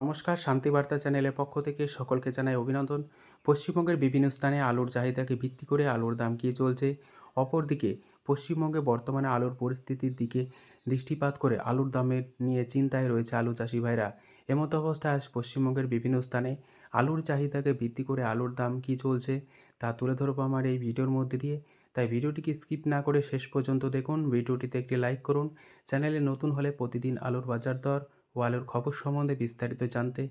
নমস্কার শান্তিবার্তা চ্যানেলের পক্ষ থেকে সকলকে জানাই অভিনন্দন। পশ্চিমবঙ্গের বিভিন্ন স্থানে আলুর চাহিদাকে ভিত্তি করে আলুর দাম কী চলছে। অপরদিকে, পশ্চিমবঙ্গে বর্তমানে আলুর পরিস্থিতির দিকে দৃষ্টিপাত করে আলুর দামের নিয়ে চিন্তায় রয়েছে আলু চাষি ভাইরা। এমতো অবস্থায় আজ পশ্চিমবঙ্গের বিভিন্ন স্থানে আলুর চাহিদাকে ভিত্তি করে আলুর দাম কী চলছে তা তুলে ধরবো আমার এই ভিডিওর মধ্যে দিয়ে। তাই ভিডিওটিকে স্কিপ না করে শেষ পর্যন্ত দেখুন। ভিডিওটিতে একটি লাইক করুন। চ্যানেলে নতুন হলে প্রতিদিন আলুর বাজার দর ও খবর সম্বন্ধে বিস্তারিত জানতে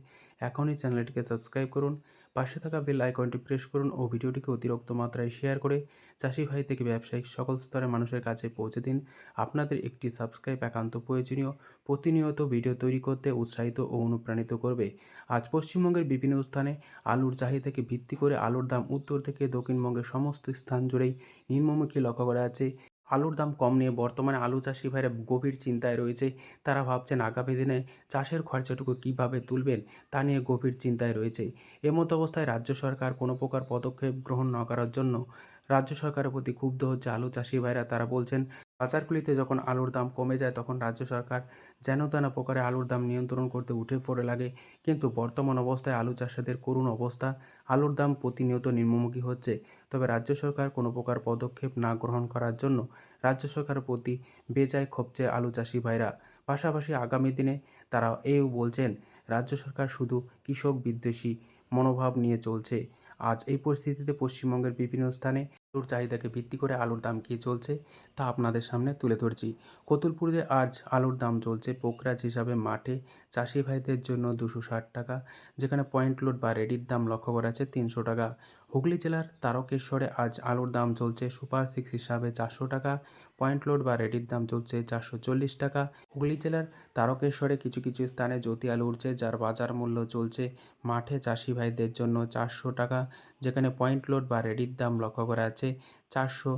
এখনই চ্যানেলটিকে সাবস্ক্রাইব করুন, পাশে থাকা বেল আইকনটি প্রেস করুন ও ভিডিওটিকে অতিরিক্ত মাত্রায় শেয়ার করে চাষি ভাই থেকে ব্যবসায়িক সকল স্তরের মানুষের কাছে পৌঁছে দিন। আপনাদের একটি সাবস্ক্রাইব একান্ত প্রয়োজনীয়, প্রতিনিয়ত ভিডিও তৈরি করতে উৎসাহিত ও অনুপ্রাণিত করবে। আজ পশ্চিমবঙ্গের বিভিন্ন স্থানে আলুর চাহিদাকে ভিত্তি করে আলুর দাম উত্তর থেকে দক্ষিণবঙ্গের সমস্ত স্থান জুড়েই নিম্নমুখী লক্ষ্য করা আছে আলুর দাম কম নিয়ে বর্তমানে আলু চাষি ভাইরা গভীর চিন্তায় রয়েছে। তারা ভাবছেন আগামী দিনে চাষের খরচাটুকু কীভাবে তুলবেন তা নিয়ে গভীর চিন্তায় রয়েছে। এমতো অবস্থায় রাজ্য সরকার কোনো প্রকার পদক্ষেপ গ্রহণ না করার জন্য রাজ্য সরকারের প্রতি ক্ষুব্ধ হচ্ছে আলু চাষি ভাইরা। তারা বলছেন বাজারগুলিতে যখন আলুর দাম কমে যায়, তখন রাজ্য সরকার যেন তেন প্রকারে আলুর দাম নিয়ন্ত্রণ করতে উঠে পড়ে লাগে। কিন্তু বর্তমান অবস্থায় আলু চাষিদের করুণ অবস্থা, আলুর দাম প্রতিনিয়ত নিম্নমুখী হচ্ছে। তবে রাজ্য সরকার কোনো প্রকার পদক্ষেপ না গ্রহণ করার জন্য রাজ্য সরকারের প্রতি বেজায় ক্ষোভছে আলু চাষি ভাইরা। পাশাপাশি আগামী দিনে তারা এও বলছেন, রাজ্য সরকার শুধু কৃষক বিদ্বেষী মনোভাব নিয়ে চলছে। আজ এই পরিস্থিতিতে পশ্চিমবঙ্গের বিভিন্ন স্থানে আলুর চাহিদাকে ভিত্তি করে আলুর দাম কী চলছে তা আপনাদের সামনে তুলে ধরছি। কতুলপুরে আজ আলুর দাম চলছে পোকরাজ হিসাবে মাঠে চাষি ভাইদের জন্য দুশো ষাট টাকা, যেখানে পয়েন্ট লোড বা রেডির দাম লক্ষ্য করা আছে তিনশো টাকা। হুগলি জেলার তারকেশ্বরে আজ আলুর দাম চলছে সুপার সিক্স হিসাবে চারশো টাকা, পয়েন্ট লোড বা রেডির দাম চলছে চারশো চল্লিশ টাকা। হুগলি জেলার তারকেশ্বরে কিছু কিছু স্থানে জ্যোতি আলু উঠছে, যার বাজার মূল্য চলছে মাঠে চাষি ভাইদের জন্য চারশো টাকা, যেখানে পয়েন্ট লোড বা রেডির দাম লক্ষ্য করা আছে চারশো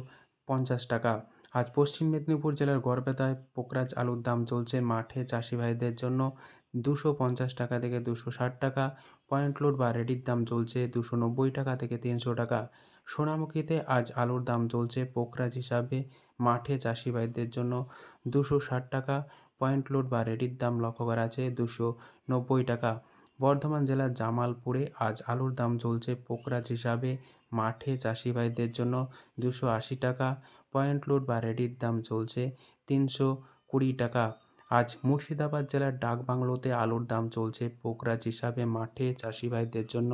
পঞ্চাশ টাকা। আজ পশ্চিম মেদিনীপুর জেলার গড়বেতায় পোকরাজ আলুর দাম চলছে মাঠে চাষি ভাইদের জন্য দুশো পঞ্চাশ টাকা থেকে দুশো ষাট টাকা পয়েন্ট লোড বা রেডির দাম চলছে দুশো নব্বই টাকা থেকে তিনশো টাকা। সোনামুখীতে আজ আলুর দাম চলছে পোকরাজ হিসাবে। মাঠে চাষি ভাইদের জন্য দুশো ষাট টাকা। পয়েন্ট লোড বা রেডির দাম লক্ষ্য করা আছে দুশো নব্বই টাকা। বর্ধমান জেলার জামালপুরে আজ আলুর দাম চলছে পোকরাজ হিসাবে। মাঠে চাষি ভাইদের জন্য দুশো আশি টাকা। পয়েন্ট লোড বা রেডির দাম চলছে তিনশো কুড়ি টাকা। আজ মুর্শিদাবাদ জেলার ডাকবাংলোতে আলুর দাম চলছে পোকরাজ হিসাবে মাঠে চাষি ভাইদের জন্য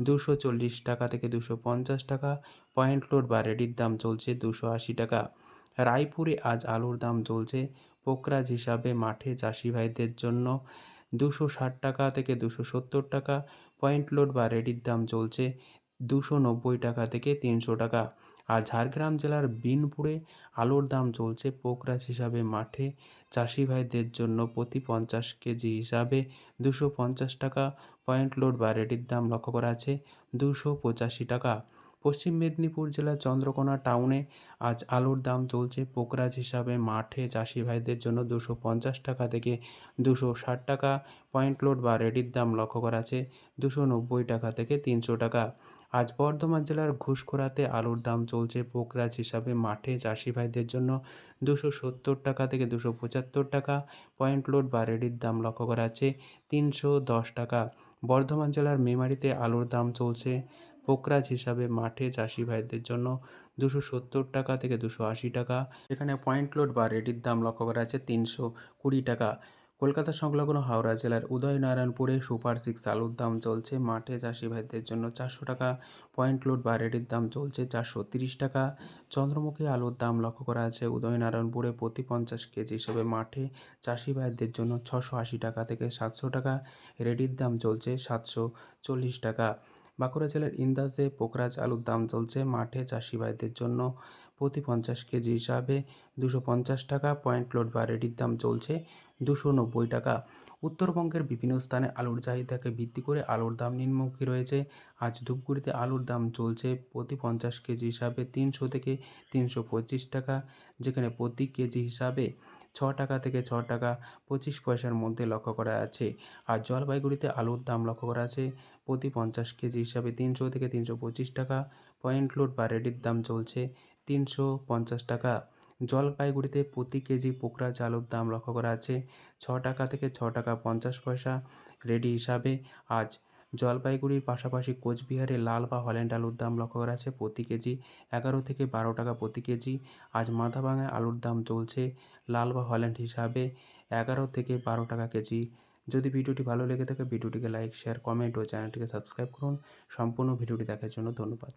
দুশো চল্লিশ টাকা থেকে দুশো পঞ্চাশ টাকা, পয়েন্ট লোড বা রেডির দাম চলছে দুশো আশি টাকা। রায়পুরে আজ আলুর দাম চলছে পোকরাজ হিসাবে মাঠে চাষি ভাইদের জন্য দুশো ষাট টাকা থেকে দুশো সত্তর টাকা, পয়েন্ট লোড বা রেডির দাম চলছে দুশো নব্বই টাকা থেকে তিনশো টাকা। আর ঝাড়গ্রাম জেলার বিনপুরে আলুর দাম চলছে পোকরাজ হিসাবে মাঠে। চাষি ভাইদের জন্য প্রতি পঞ্চাশ কেজি হিসাবে দুশো পঞ্চাশ টাকা। পয়েন্ট লোড বা রেডির দাম লক্ষ্য করা আছে দুশো পঁচাশি টাকা। পশ্চিম মেদিনীপুর জেলার চন্দ্রকোনা টাউনে আজ আলুর দাম চলছে পোকরাজ হিসাবে। মাঠে চাষি ভাইদের জন্য দুশো পঞ্চাশ টাকা থেকে দুশো ষাট টাকা। পয়েন্ট লোড বা রেডির দাম লক্ষ্য করা আছে দুশো নব্বই টাকা থেকে তিনশো টাকা। আজ বর্ধমান জেলার ঘুষখোরাতে আলুর দাম চলছে পোকরাজ হিসাবে। মাঠে চাষি ভাইদের জন্য দুশো সত্তর টাকা থেকে দুশো পঁচাত্তর টাকা। পয়েন্ট লোড বা রেডির দাম লক্ষ্য করা আছে তিনশো দশ টাকা। বর্ধমান জেলার মেমারিতে আলুর দাম চলছে পোকরাজ হিসাবে মাঠে চাষি ভাইদের জন্য দুশো সত্তর টাকা থেকে দুশো আশি টাকা এখানে পয়েন্ট লোড বা রেডির দাম লক্ষ্য করা আছে তিনশো কুড়ি টাকা। কলকাতা সংলগ্ন হাওড়া জেলার উদয়নারায়ণপুরে সুপার সিক্স আলুর দাম চলছে মাঠে চাষি ভাইদের জন্য চারশো টাকা, পয়েন্ট লোড বা রেডির দাম চলছে চারশো তিরিশ টাকা। চন্দ্রমুখী আলুর দাম লক্ষ্য করা আছে উদয়নারায়ণপুরে প্রতি পঞ্চাশ কেজি হিসেবে মাঠে চাষি ভাইদের জন্য ছশো আশি টাকা থেকে সাতশো টাকা, রেডির দাম চলছে সাতশো চল্লিশ টাকা। বাঁকুড়া জেলার ইন্দাসে পোকরাজ আলুর দাম চলছে মাঠে চাষি ভাইদের জন্য প্রতি পঞ্চাশ কেজি হিসাবে দুশো পঞ্চাশ টাকা। পয়েন্ট লোড বা রেডির দাম চলছে দুশো নব্বই টাকা। উত্তরবঙ্গের বিভিন্ন স্থানে আলুর চাহিদাকে ভিত্তি করে আলুর দাম নিম্নমুখী রয়েছে। আজ ধূপগুড়িতে আলুর দাম চলছে প্রতি পঞ্চাশ কেজি হিসাবে তিনশো থেকে তিনশো পঁচিশ টাকা, যেখানে প্রতি কেজি হিসাবে ছ টাকা থেকে ছ টাকা পঁচিশ পয়সার মধ্যে লক্ষ্য করা আছে। আর জলপাইগুড়িতে আলুর দাম লক্ষ্য করা আছে প্রতি পঞ্চাশ কেজি হিসাবে তিনশো থেকে তিনশো পঁচিশ টাকা। পয়েন্ট লোড বা রেডির দাম চলছে তিনশো পঞ্চাশ টাকা। জলপাইগুড়িতে প্রতি কেজি পোকরাজ আলুর দাম লক্ষ্য করা আছে ছ টাকা থেকে ছ টাকা পঞ্চাশ পয়সা রেডি হিসাবে। আজ জলপাইগুড়ির পাশাপাশি কোচবিহারে লাল বা হল্যান্ড আলুর দাম লক্ষ্য করা আছে প্রতি কেজি এগারো থেকে বারো টাকা প্রতি কেজি। আজ মাথাভাঙায় আলুর দাম চলছে লাল বা হল্যান্ড হিসাবে এগারো থেকে বারো টাকা কেজি। যদি ভিডিওটি ভালো লেগে থাকে, ভিডিওটিকে লাইক, শেয়ার, কমেন্ট ও চ্যানেলটিকে সাবস্ক্রাইব করুন। সম্পূর্ণ ভিডিওটি দেখার জন্য ধন্যবাদ।